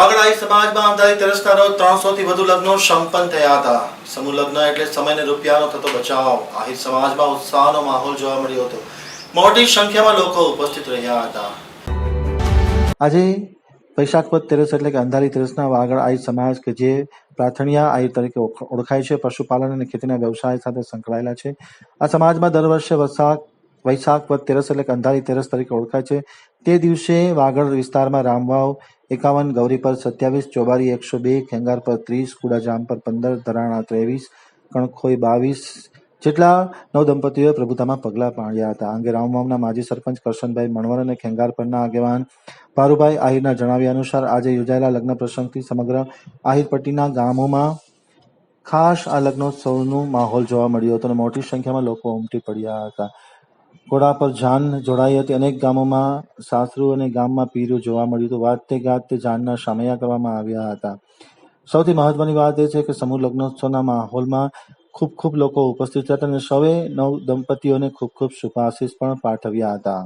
આહિર સમાજમાં અંધારી તેરસના રોજ ત્રણસો થી વધુ લગ્નો સંપન્ન થયા હતા. સમૂહ લગ્ન એટલે સમય ને રૂપિયાનો થતો બચાવ. આહિર સમાજમાં ઉત્સાહનો માહોલ જોવા મળ્યો હતો. મોટી સંખ્યામાં લોકો ઉપસ્થિત રહ્યા હતા. આજે વૈશાખ પદ તેરસ એટલે કે અંધારી તેરસના વાગડ આહિર સમાજ કે જે પ્રાથણિયા આહિર તરીકે ઓળખાય છે, પશુપાલન અને ખેતીના વ્યવસાય સાથે સંકળાયેલા છે. આ સમાજમાં દર વર્ષે વૈશાખ વૈશાખ પદ તેરસ એટલે કે અંધારી તેરસ તરીકે ઓળખાય છે. તે દિવસે વાગડ વિસ્તારમાં રામવાવ એકાવન, ગૌરી સત્યાવીસ, ચોબારી એકસો બે, ખેંગાર પર ત્રીસ, કુડાજામ પર પંદર, ધરાણા ત્રેવીસ, કણખોઈ બાવીસ, જેટલા નવ દંપતીઓએ પ્રભુતામાં પગલાં પાડ્યા હતા. અંગે રામવાવના માજી સરપંચ કરશનભાઈ મણવર અને ખેંગાર પરના આગેવાન પારુભાઈ આહિરના જણાવ્યા અનુસાર આજે યોજાયેલા લગ્ન પ્રસંગથી સમગ્ર આહિર પટ્ટીના ગામોમાં ખાસ આ લગ્નોત્સવનું માહોલ જોવા મળ્યો હતો અને મોટી સંખ્યામાં લોકો ઉમટી પડ્યા હતા. ઘોડા પર જાન જોડાઈ હતી. અનેક ગામોમાં સાસરુ અને ગામમાં પીરું જોવા મળ્યું હતું. વાતે ગાતે જાનના શામૈયા કરવામાં આવ્યા હતા. સૌથી મહત્વની વાત એ છે કે સમૂહ લગ્નોત્સવના માહોલમાં ખૂબ ખૂબ લોકો ઉપસ્થિત હતા અને સૌએ નવ દંપતીઓને ખૂબ ખૂબ શુભાશીષ પણ પાઠવ્યા હતા.